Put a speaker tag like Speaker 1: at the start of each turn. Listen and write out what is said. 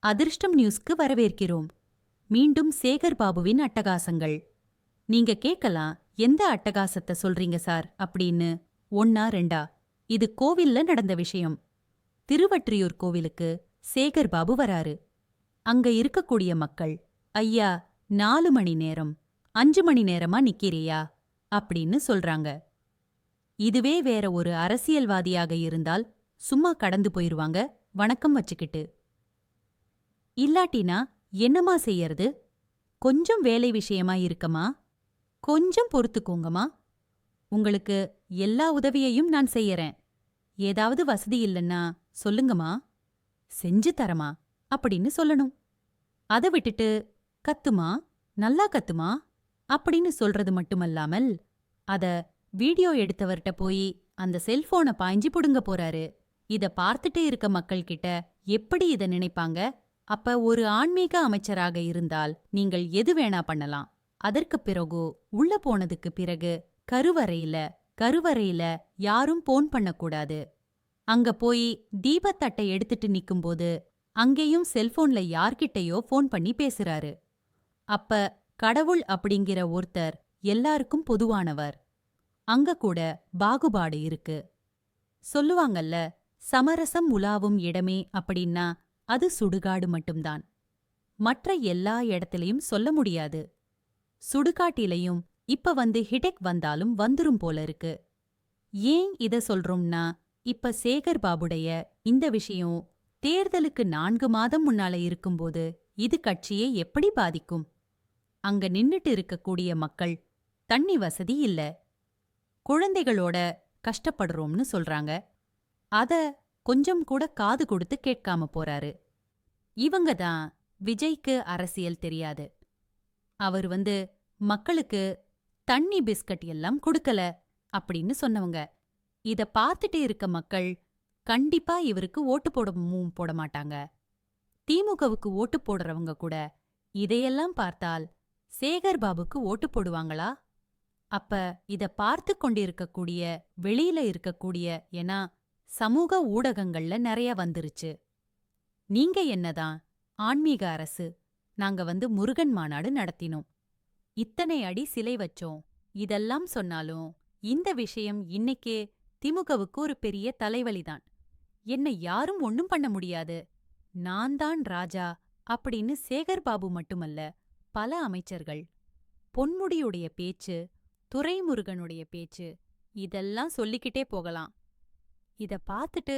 Speaker 1: அதிர்ஷ்டம் நியூஸ்க்கு வரவேற்கிறோம். மீண்டும் சேகர் பாபுவின் அட்டகாசங்கள். நீங்க கேக்கலாம் எந்த அட்டகாசத்தை சொல்றீங்க சார்? அப்படின்னு ஒன்னா ரெண்டா? இது கோவில்ல நடந்த விஷயம். திருவற்றியூர் கோவிலுக்கு சேகர் பாபு வராரு. அங்க இருக்கக்கூடிய மக்கள் ஐயா நாலு மணி நேரம் அஞ்சு மணி நேரமா நிக்கிறியா? அப்படின்னு சொல்றாங்க. இதுவே வேற ஒரு அரசியல்வாதியாக இருந்தால் சும்மா கடந்து போயிருவாங்க வணக்கம் வச்சுக்கிட்டு. இல்லாட்டினா என்னமா செய்யறது? கொஞ்சம் வேலை விஷயமா இருக்கமா கொஞ்சம் பொறுத்துக்கோங்கம்மா. உங்களுக்கு எல்லா உதவியையும் நான் செய்யறேன். ஏதாவது வசதி இல்லைன்னா சொல்லுங்கம்மா. செஞ்சு தரமா அப்படின்னு சொல்லணும். அதை விட்டுட்டு கத்துமா? நல்லா கத்துமா? அப்படின்னு சொல்றது மட்டுமல்லாமல் அத வீடியோ எடுத்தவர்கிட்ட போய் அந்த செல்போனை பாய்ஞ்சி புடுங்க போறாரு. இத பார்த்துட்டே இருக்க மக்கள்கிட்ட எப்படி இத நினைப்பாங்க? அப்ப ஒரு ஆன்மீக அமைச்சராக இருந்தால் நீங்கள் எது வேணா பண்ணலாம். அதற்கு பிறகு உள்ள போனதுக்கு பிறகு கருவறையில கருவறையில யாரும் போன் பண்ணக்கூடாது அங்க போய் தீபத்தட்டை எடுத்துட்டு நிக்கும்போது அங்கேயும் செல்போன்ல யார்கிட்டயோ ஃபோன் பண்ணி பேசுறாரு. அப்ப கடவுள் அப்படிங்கிற ஒருத்தர் எல்லாருக்கும் பொதுவானவர். அங்க கூட பாகுபாடு இருக்கு. சொல்லுவாங்கல்ல சமரசம் உலாவும் இடமே அப்படின்னா அது சுடுகாடு மட்டும்தான். மற்ற எல்லா இடத்திலையும் சொல்ல முடியாது. சுடுகாட்டிலையும் இப்ப வந்து ஹிடெக் வந்தாலும் வந்துரும் போல இருக்கு. ஏன் இத சொல்றோம்னா இப்ப சேகர் பாபுடைய இந்த விஷயம் தேர்தலுக்கு நான்கு மாதம் முன்னால இருக்கும்போது இது கட்சியை எப்படி பாதிக்கும்? அங்க நின்னுட்டு இருக்கக்கூடிய மக்கள் தண்ணி வசதி இல்ல. குழந்தைகளோட கஷ்டப்படுறோம்னு சொல்றாங்க. அத கொஞ்சம் கூட காது கொடுத்து கேட்காம போறாரு. இவங்க தான் விஜய்க்கு அரசியல் தெரியாது. அவர் வந்து மக்களுக்கு தண்ணி பிஸ்கட் எல்லாம் கொடுக்கல அப்படின்னு சொன்னவங்க. இத பார்த்துட்டு இருக்க மக்கள் கண்டிப்பா இவருக்கு ஓட்டு போடவும் போட மாட்டாங்க. திமுகவுக்கு ஓட்டு போடுறவங்க கூட இதையெல்லாம் பார்த்தால் சேகர் பாபுக்கு ஓட்டு போடுவாங்களா? அப்ப இத பார்த்து கொண்டிருக்கக்கூடிய வெளியில இருக்கக்கூடிய ஏன்னா சமூக ஊடகங்கள்ல நிறைய வந்துருச்சு. நீங்க என்னதான்? ஆன்மீக அரசு. நாங்க வந்து முருகன் மாநாடு நடத்தினோம். இத்தனை அடி சிலை வச்சோம். இதெல்லாம் சொன்னாலும் இந்த விஷயம் இன்னைக்கே திமுகவுக்கு ஒரு பெரிய தலைவலிதான். என்னை யாரும் ஒன்னும் பண்ண முடியாது. நான் தான் ராஜா அப்படின்னு சேகர் பாபு மட்டுமல்ல பல அமைச்சர்கள். பொன்முடியுடைய பேச்சு துரைமுருகனுடைய பேச்சு இதெல்லாம் சொல்லிக்கிட்டே போகலாம். இத பார்த்துட்டு